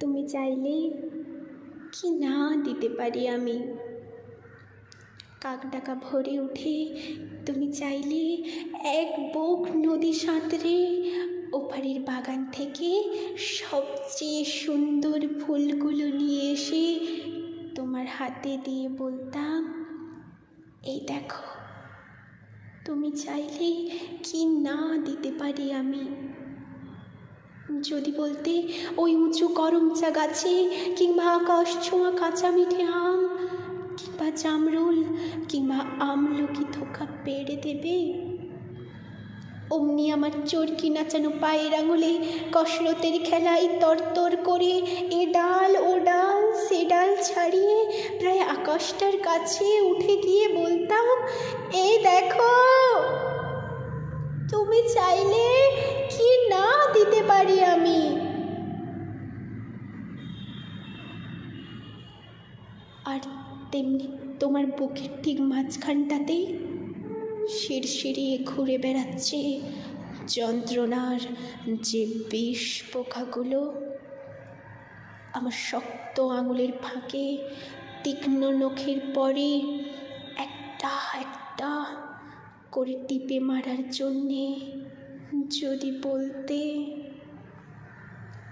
তুমি চাইলে কি না দিতে পারি আমি? কাক ডাকা ভরে উঠে তুমি চাইলে এক বুক নদী সাঁতরে ওপারের বাগান থেকে সবচেয়ে সুন্দর ফুলগুলো নিয়ে এসে তোমার হাতে দিয়ে বলতাম, এই দেখো, তুমি চাইলে কি না দিতে পারি আমি? যদি বলতে ওই উঁচু করমচা গাছে কিংবা আকাশ ছোঁয়া কাঁচা মিঠে আম, কিংবা জামরুল, কিংবা আমলকি থোকা পেড়ে দেবে? অমনি আমার চরকি নাচানো পায়ের আঙুলে কসরতের খেলায় তরতর করে এ ডাল, ও ডাল, সে ডাল ছাড়িয়ে প্রায় আকাশটার কাছে উঠে গিয়ে বলতাম এই দেখো, তুমি চাইলে আর তেমনি তোমার বুকের ঠিক মাঝখানটাতেই শিরশিরিয়ে ঘুরে বেড়াচ্ছে যন্ত্রণার যে বিষ পোকাগুলো। আমার শক্ত আঙুলের ফাঁকে তীক্ষ্ণ নখের পরে একটা একটা করে টিপে মারার জন্যে যদি বলতে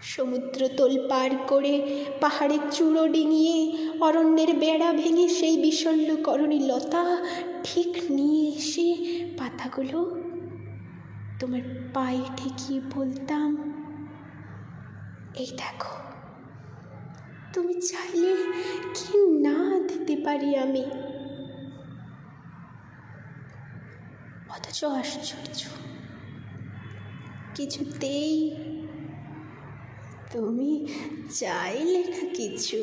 সমুদ্র তোল পার করে পাহাড়ের চূড়ো ডিঙিয়ে অরণ্যের বেড়া ভেঙে সেই বিষণ্ণকরণী লতা ঠিক নিয়ে এসে পাতাগুলো তোমার পায়ে ঠেকিয়ে বলতাম, এই দেখো, তুমি চাইলে কি না দিতে পারি আমি? অথচ আশ্চর্য, কিছুতেই তুমি চাইলে না কিছু।